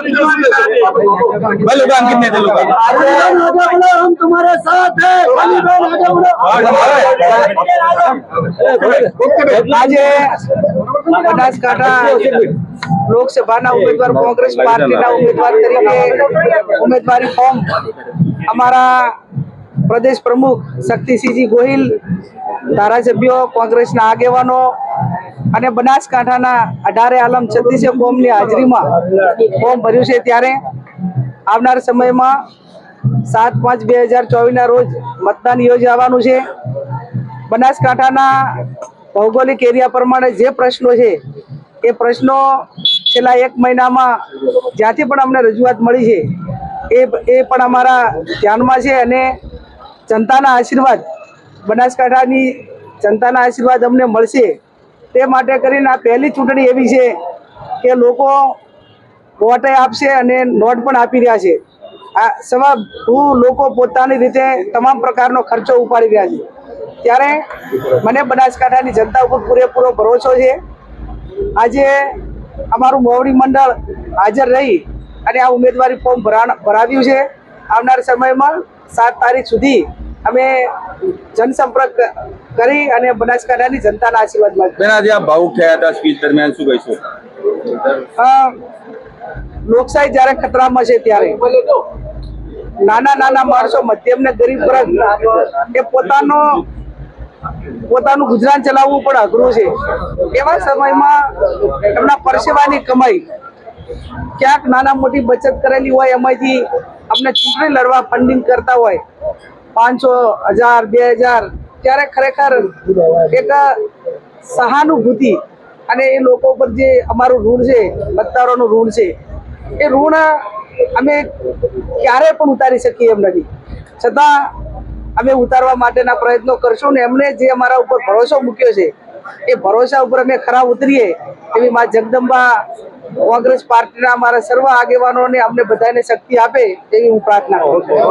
भाई लोग कितने थे लोग आगे बढ़ो हम तुम्हारे साथ हैं अली बहन आगे बढ़ो આજે બનાસકાંઠા લોકસભાના ઉમેદવાર કોંગ્રેસ પાર્ટીના ઉમેદવાર તરીકે ઉમેદવારી ફોર્મ અમારા પ્રદેશ પ્રમુખ શક્તિસિંહજી ગોહિલ ધારાસભ્યો કોંગ્રેસના આગેવાનો અને બનાસકાંઠાના અઢારે આલમ છત્રીસે કોમની હાજરીમાં ફોર્મ ભર્યું છે ત્યારે આવનાર સમયમાં સાત પાંચ બે હજાર ચોવીસના રોજ મતદાન યોજાવાનું છે. બનાસકાંઠાના ભૌગોલિક એરિયા પ્રમાણે જે પ્રશ્નો છે, એ પ્રશ્નો છેલ્લા એક મહિનામાં જ્યાંથી પણ અમને રજૂઆત મળી છે, એ એ પણ અમારા ધ્યાનમાં છે અને જનતાના આશીર્વાદ, બનાસકાંઠાની જનતાના આશીર્વાદ અમને મળશે. તે માટે કરીને આ પહેલી ચૂંટણી એવી છે કે લોકો વોટે આપશે અને નોટ પણ આપી રહ્યા છે. આ સવા હું લોકો પોતાની રીતે તમામ પ્રકારનો ખર્ચો ઉપાડી રહ્યા છે. ત્યારે મને બનાસકાંઠાની જનતા ઉપર પૂરેપૂરો ભરોસો છે. આજે અમારું મોવડી મંડળ હાજર રહી અને આ ઉમેદવારી ફોર્મ ભરાણ ભરાવ્યું છે. આવનાર સમયમાં સાત તારીખ સુધી અમે જનસંપર્ક કરી અને બનાસકાંઠાની જનતાના આશીર્વાદ બેન આજે આ ભાવુક થયા હતા સ્પીચ દરમિયાન શું કહીશું? લોકશાહી જ્યારે ખતરામાં છે ત્યારે નાના નાના માણસો મધ્યમ ને ગરીબ વર્ગ એ પોતાનો પોતાનું ગુજરાન ચલાવવું પણ અઘરું છે. એવા સમયમાં એમના પરસેવાની કમાઈ ક્યાંક નાના મોટી બચત કરેલી હોય એમાંથી અમને ચૂંટણી લડવા ફંડિંગ કરતા હોય પાંચસો હજાર, બે હજાર, ત્યારે ખરેખર એક સહાનુભૂતિ અને એ લોકો પર જે અમારું ઋણ છે મતદારોનું ઋણ છે, એ ઋણ અમે ક્યારે પણ ઉતારી શકીએ એમ નથી. છતાં અમે ઉતારવા માટેના પ્રયત્નો કરશું ને એમને જે અમારા ઉપર ભરોસો મૂક્યો છે, એ ભરોસા ઉપર અમે ખરા ઉતરીએ એવી મા જગદંબા કોંગ્રેસ પાર્ટીના અમારા સર્વ આગેવાનોને અમને બધાને શક્તિ આપે એવી હું પ્રાર્થના કરું છું.